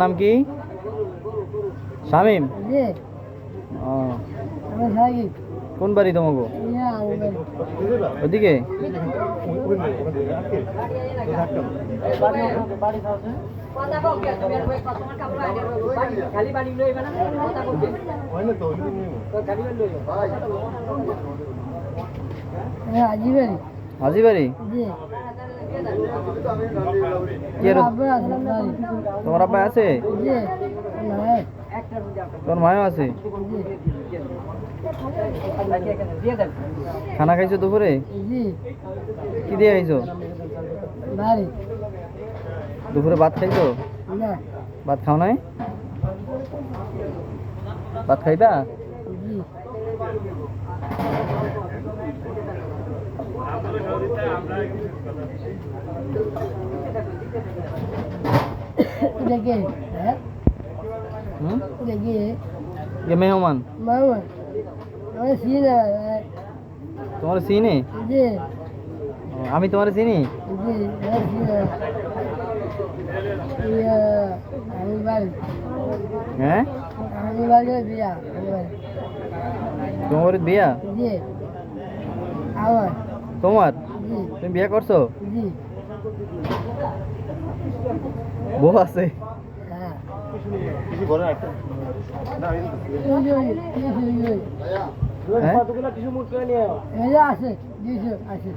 নাম কি? শামিম? ও। কোন বাড়ি তোমাকে ওদিকে? আজিবাড়ি। হাজি বাড়ি? তোমার আব্বা আছে? নাই মায়ও আছে? খানা খাইছো দুপুরে? কি দিয়ে খাইছো দুপুরে ভাত খাইছো? ভাত খাও নাই? ভাত খাইবা? জি এটা কে হ্যাঁ হুম এটা কে কে মেহমান মামা আমি চিনি তোমার চিনি জি ও, আমি তোমার চিনি জি আমি চিনি ইয়া আমি বাড়ি হ্যাঁ আমি বাড়ি বিয়া আমি বাড়ি তোমার বিয়া জি আমার তোমার জি তুমি বিয়ে করছ? বউ আছে। হ্যাঁ? হ্যাঁ আছে আছে